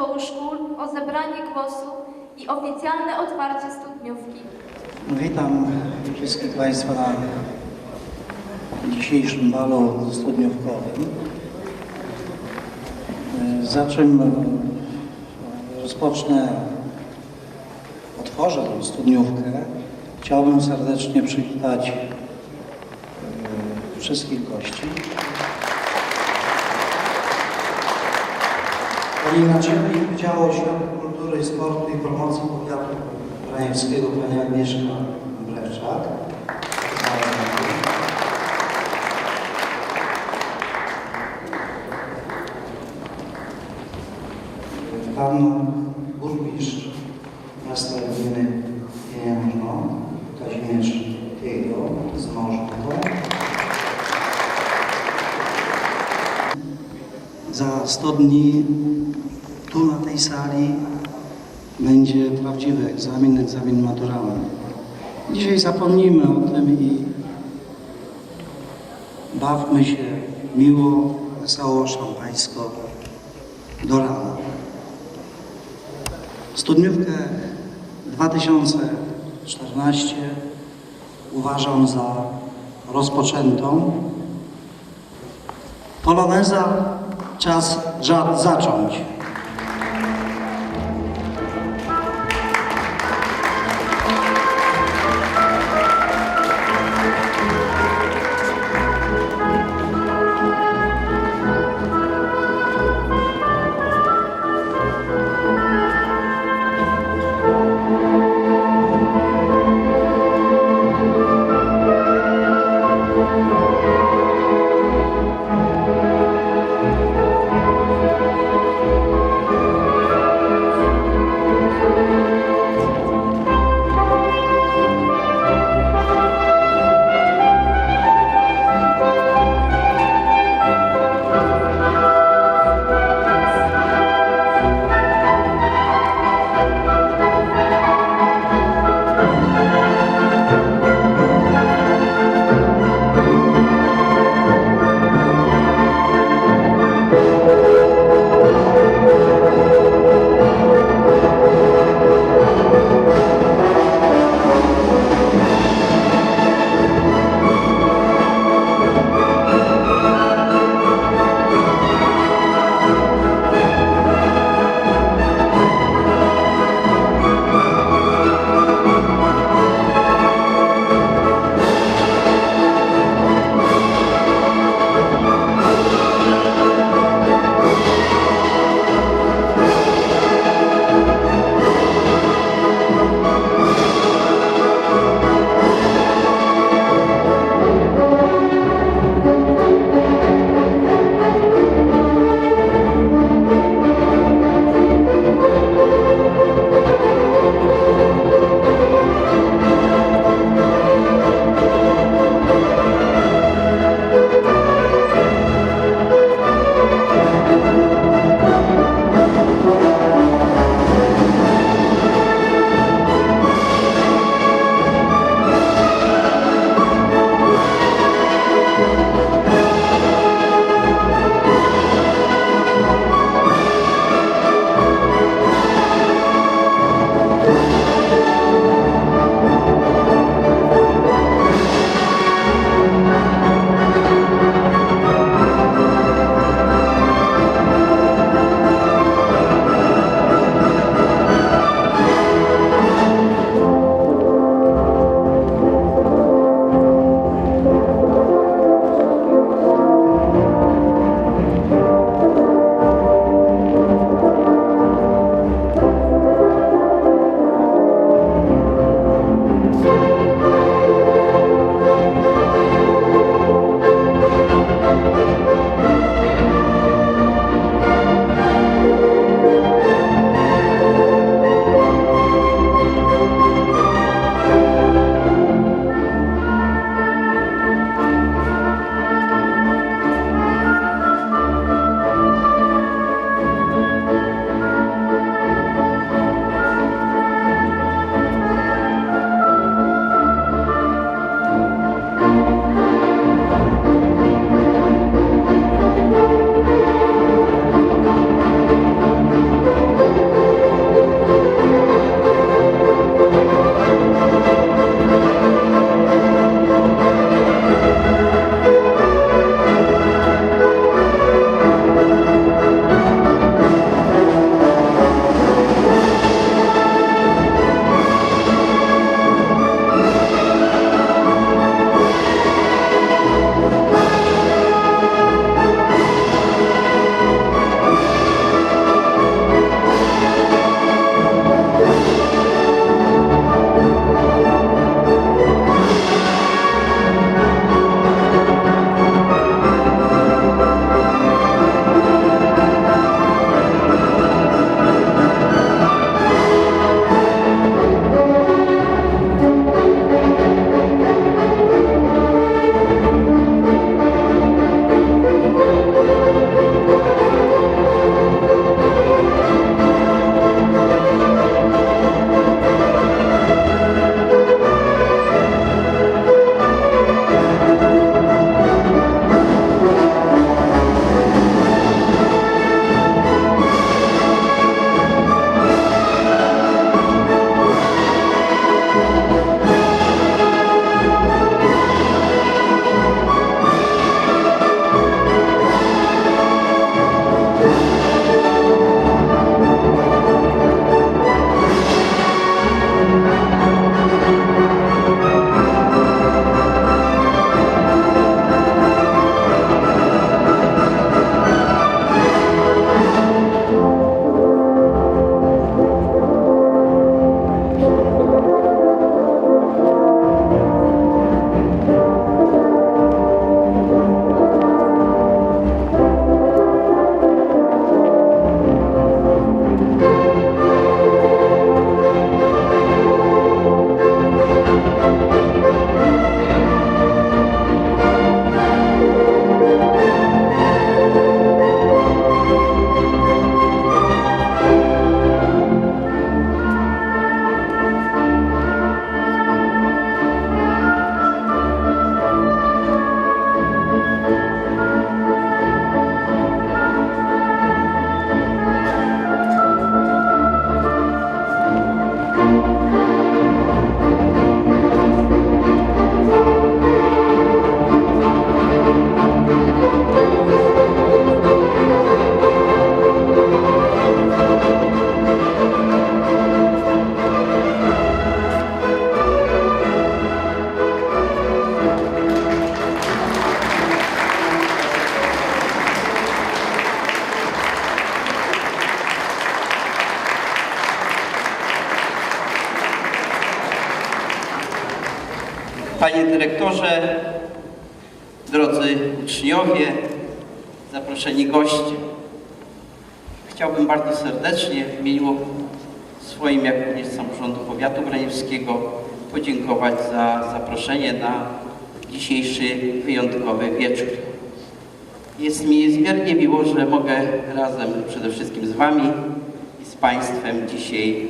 Zespołu Szkół o zabranie głosu i oficjalne otwarcie studniówki. Witam wszystkich Państwa na dzisiejszym balu studniówkowym. Za czym rozpocznę, otworzę tę studniówkę. Chciałbym serdecznie przywitać wszystkich gości. Pani naczelnik Wydziału Oświaty Kultury, Sportu i Promocji Powiatu Braniewskiego, Pani Agnieszka Brewczak. Pan burmistrz miasta gminy Pieniężno, Kazimierz Kiego z małżonką. Za 100 dni tu na tej sali będzie prawdziwy egzamin, egzamin maturalny. Dzisiaj zapomnijmy o tym i bawmy się miło, wesoło, szampańsko do rana. Studniówkę 2014 uważam za rozpoczętą. Poloneza czas zacząć. Panie dyrektorze, drodzy uczniowie, zaproszeni goście. Chciałbym bardzo serdecznie w imieniu swoim, jak również samorządu powiatu braniewskiego podziękować za zaproszenie na dzisiejszy wyjątkowy wieczór. Jest mi niezmiernie miło, że mogę razem przede wszystkim z Wami i z Państwem dzisiaj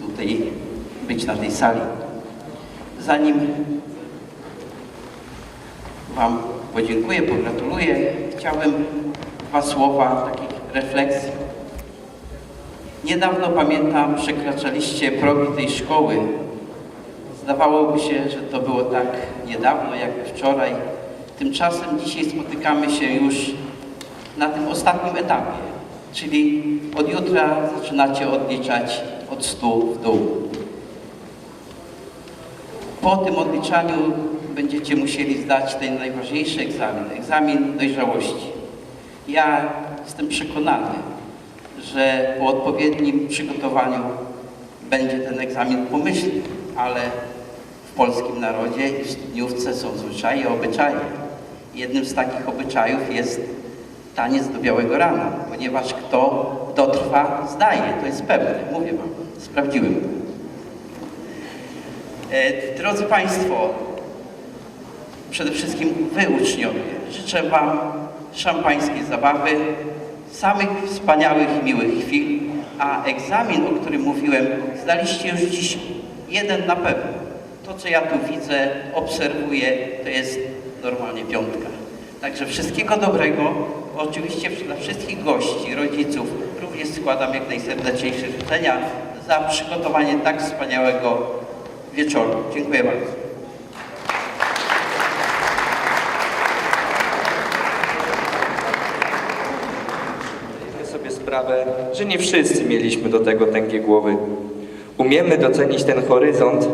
tutaj być na tej sali. Zanim Wam podziękuję, pogratuluję, chciałbym dwa słowa takich refleksji. Niedawno pamiętam, przekraczaliście progi tej szkoły. Zdawałoby się, że to było tak niedawno, jakby wczoraj. Tymczasem dzisiaj spotykamy się już na tym ostatnim etapie, czyli od jutra zaczynacie odliczać od 100 w dół. Po tym odliczaniu będziecie musieli zdać ten najważniejszy egzamin, egzamin dojrzałości. Ja jestem przekonany, że po odpowiednim przygotowaniu będzie ten egzamin pomyślny, ale w polskim narodzie i w studniówce są zwyczaje, obyczaje. Jednym z takich obyczajów jest taniec do białego rana, ponieważ kto dotrwa, zdaje. To jest pewne, mówię Wam, sprawdziłem. E, Drodzy Państwo, przede wszystkim Wy uczniowie, życzę Wam szampańskiej zabawy, samych wspaniałych i miłych chwil, a egzamin, o którym mówiłem, zdaliście już dziś jeden na pewno. To, co ja tu widzę, obserwuję, to jest normalnie piątka. Także wszystkiego dobrego. Oczywiście dla wszystkich gości, rodziców również składam jak najserdeczniejsze życzenia za przygotowanie tak wspaniałego wieczoru. Dziękuję bardzo. Sprawę, że nie wszyscy mieliśmy do tego tęgie głowy. Umiemy docenić ten horyzont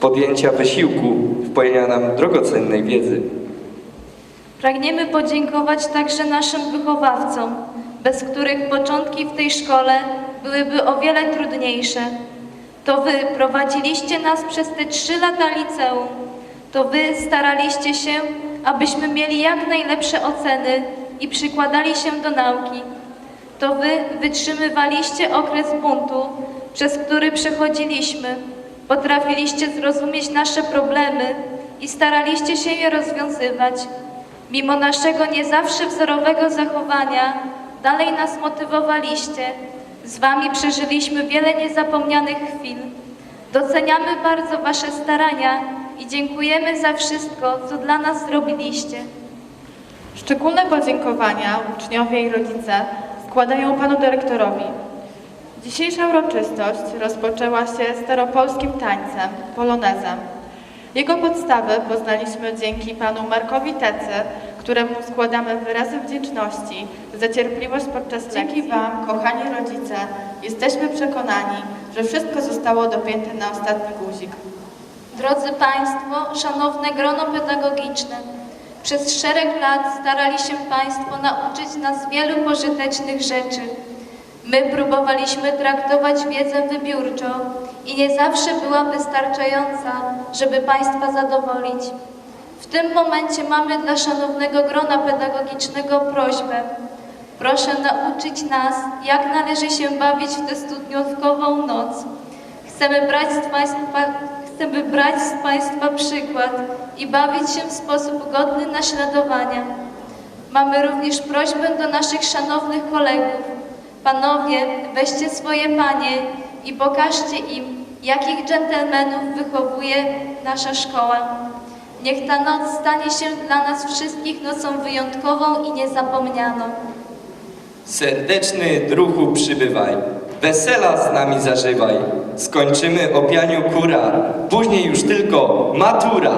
podjęcia wysiłku, wpojenia nam drogocennej wiedzy. Pragniemy podziękować także naszym wychowawcom, bez których początki w tej szkole byłyby o wiele trudniejsze. To wy prowadziliście nas przez te trzy lata liceum. To wy staraliście się, abyśmy mieli jak najlepsze oceny i przykładali się do nauki. To wy wytrzymywaliście okres buntu, przez który przechodziliśmy. Potrafiliście zrozumieć nasze problemy i staraliście się je rozwiązywać. Mimo naszego nie zawsze wzorowego zachowania, dalej nas motywowaliście. Z Wami przeżyliśmy wiele niezapomnianych chwil. Doceniamy bardzo Wasze starania i dziękujemy za wszystko, co dla nas zrobiliście. Szczególne podziękowania uczniowie i rodzice składają panu dyrektorowi. Dzisiejsza uroczystość rozpoczęła się staropolskim tańcem, polonezem. Jego podstawę poznaliśmy dzięki panu Markowi Tece, któremu składamy wyrazy wdzięczności za cierpliwość podczas lekcji. Dzięki wam, kochani rodzice, jesteśmy przekonani, że wszystko zostało dopięte na ostatni guzik. Drodzy Państwo, szanowne grono pedagogiczne, przez szereg lat starali się Państwo nauczyć nas wielu pożytecznych rzeczy. My próbowaliśmy traktować wiedzę wybiórczo i nie zawsze była wystarczająca, żeby Państwa zadowolić. W tym momencie mamy dla szanownego grona pedagogicznego prośbę. Proszę nauczyć nas, jak należy się bawić w tę studniówkową noc. Chcemy brać z Państwa, chcemy brać z Państwa przykład i bawić się w sposób godny naśladowania. Mamy również prośbę do naszych szanownych kolegów. Panowie, weźcie swoje panie i pokażcie im, jakich dżentelmenów wychowuje nasza szkoła. Niech ta noc stanie się dla nas wszystkich nocą wyjątkową i niezapomnianą. Serdeczny druhu przybywaj, wesela z nami zażywaj. Skończymy o pianiu kura, później już tylko matura.